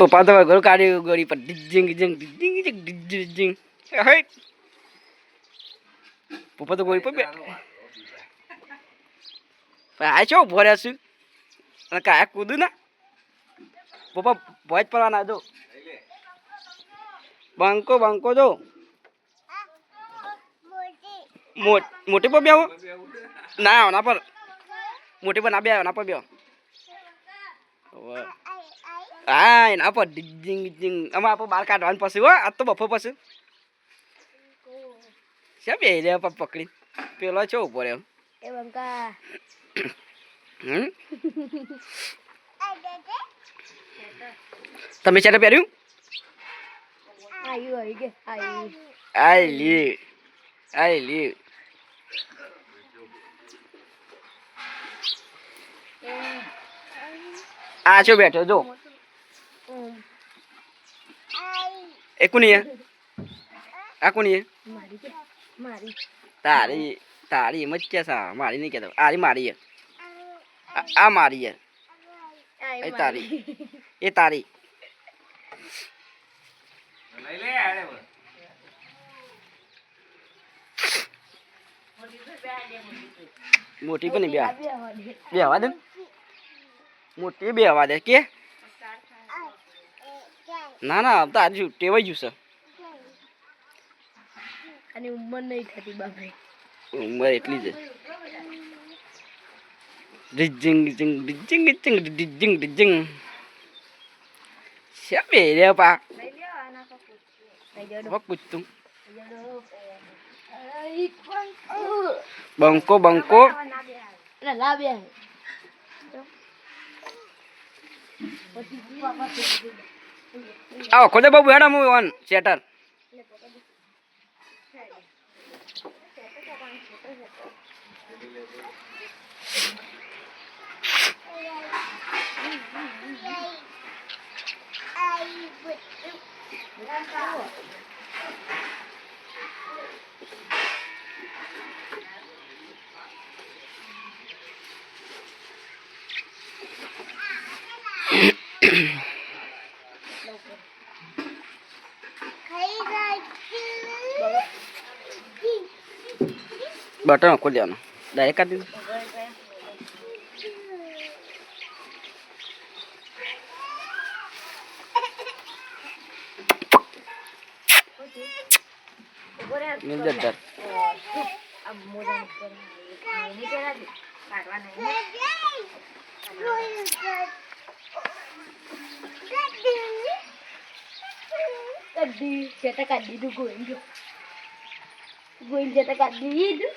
પપ્પા તો ઘર કાઢ્યું ગોળી પર ડિજિંગ ડિજિંગ ડિજિંગ ડિજિંગ ડિજિંગ હે પપ્પા તો ગોળી પર બે આ છો ઊભો રહ્યા છું? અને કાયા કૂદું ના પપ્પા, ભોજ પડવાના જો. બંકો બંકો જો. મોટ- પર બેહો. ના, આના પર. મોટી પર ના બે આના પર બેહો. હા એના પર ડિજિંગ ડિજિંગ આમાં આપણે બહાર કાઢવાનું પછી હો આ તો બફો પછી છે બે રે પકડી પેલો છો ઊભો રહ્યો એ બંકા હમ તમે છે પહેર્યું આઈ લી આઈ લી આ છો બેઠો જો એ કોની આ કોની મારી તારી તારી એમ જ કે સા મારી નહીં કહેતો. આરી મારી આ મારી એ તારી. એ તારી. મોટી પણ બે બે હવા દે. મોટી બે હવા દે કે? ના ના આવતા આજે ટેવાઈ ગયું છે. અને ઉંમર નહીં થતી બાપરે. ઉંમર એટલી છે. ડિજિંગ ડિજિંગ ડિજિંગ ડિજિંગ ડિજિંગ ડિજિંગ. છે બે રે પા? બંકો બંકો. લાવ્યા આવો ખોદે બાબુ હેડા હું ઓન શેટર બટન ખોલી દેવાનું ડાયરેક્ટ કાઢી દીધું મિલ દે દર આ મોઢા ઉપર નીચે રાખી કાઢવા નહીં કદી છે તો કાઢી દીધું ગોઈલ ગોઈલ છે તો કાઢી દીધું